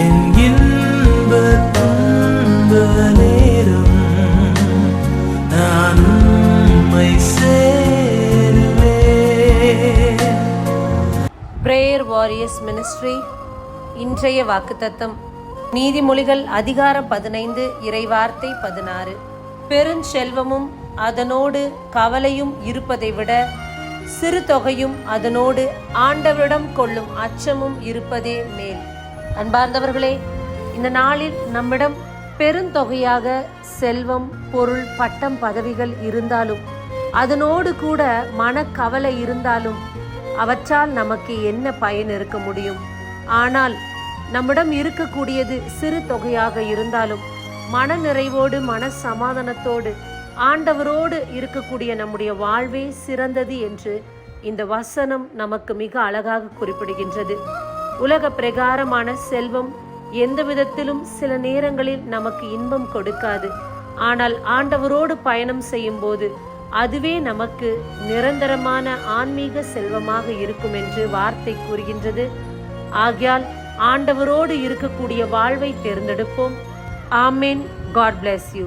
என் இன்ப துன்ப நேரம் நான் உம்மை சேருவேன். பிரேயர் வாரியர்ஸ் மினிஸ்ட்ரி இன்றைய வாக்குத்தத்தம். நீதிமொழிகள் அதிகாரம் பதினைந்து இறைவார்த்தை பதினாறு. பெருஞ்செல்வமும் அதனோடு கவலையும் இருப்பதை விட சிறு தொகையும் அதனோடு ஆண்டவரிடம் கொள்ளும் அச்சமும் இருப்பதே மேல். அன்பார்ந்தவர்களே இந்த நாளில் நம்மிடம் பெருந்தொகையாக செல்வம் பொருள் பட்டம் பதவிகள் இருந்தாலும் அதனோடு கூட மனக்கவலை இருந்தாலும் அவற்றால் நமக்கு என்ன பயன் இருக்க முடியும்? ஆனால் நம்மிடம் இருக்கக்கூடியது சிறு தொகையாக இருந்தாலும் மன நிறைவோடு மன சமாதானத்தோடு ஆண்டவரோடு இருக்கக்கூடிய நம்முடைய வாழ்வே சிறந்தது என்று இந்த வசனம் நமக்கு மிக அழகாக குறிப்பிடுகின்றது. உலக பிரகாரமான செல்வம் எந்த விதத்திலும் சில நேரங்களில் நமக்கு இன்பம் கொடுக்காது. ஆனால் ஆண்டவரோடு பயணம் செய்யும் போது அதுவே நமக்கு நிரந்தரமான ஆன்மீக செல்வமாக இருக்கும் என்று வார்த்தை கூறுகின்றது. ஆகையால் ஆண்டவரோடு இருக்கக்கூடிய வாழ்வை தேர்ந்தெடுப்போம். ஆமேன். God bless you